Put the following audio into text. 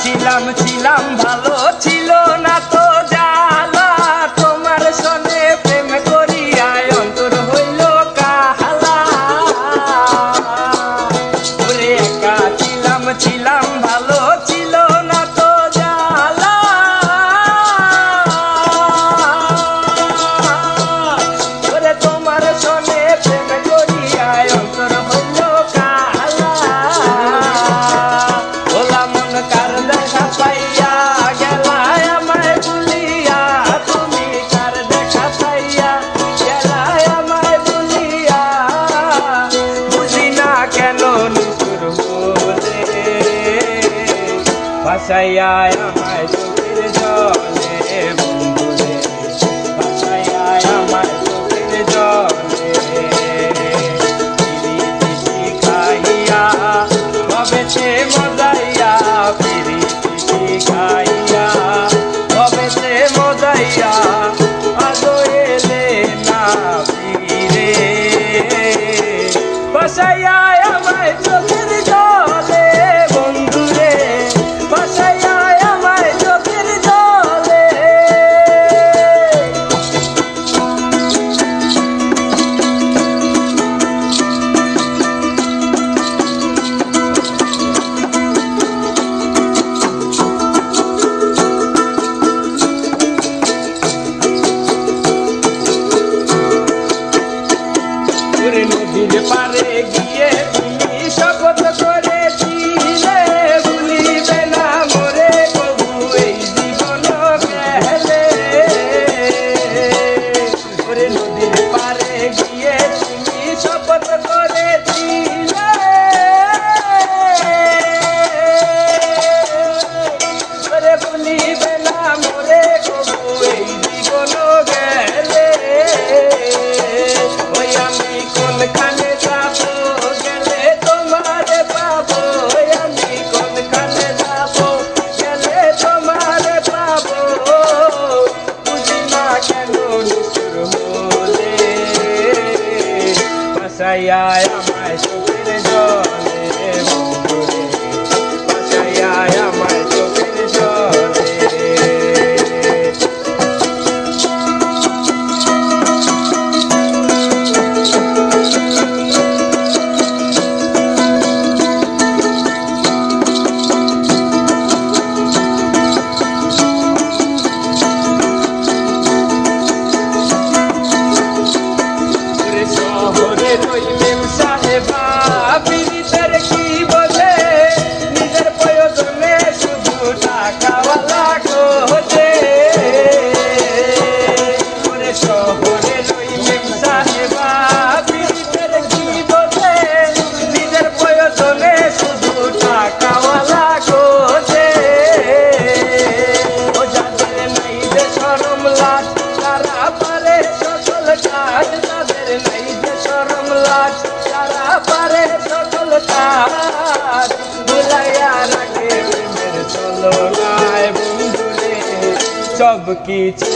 ছিলাম ছিলাম ভালো ছিল। ভাসাইয়া আমায় চোখের জলে I am ay, ay, ay, সব কিছু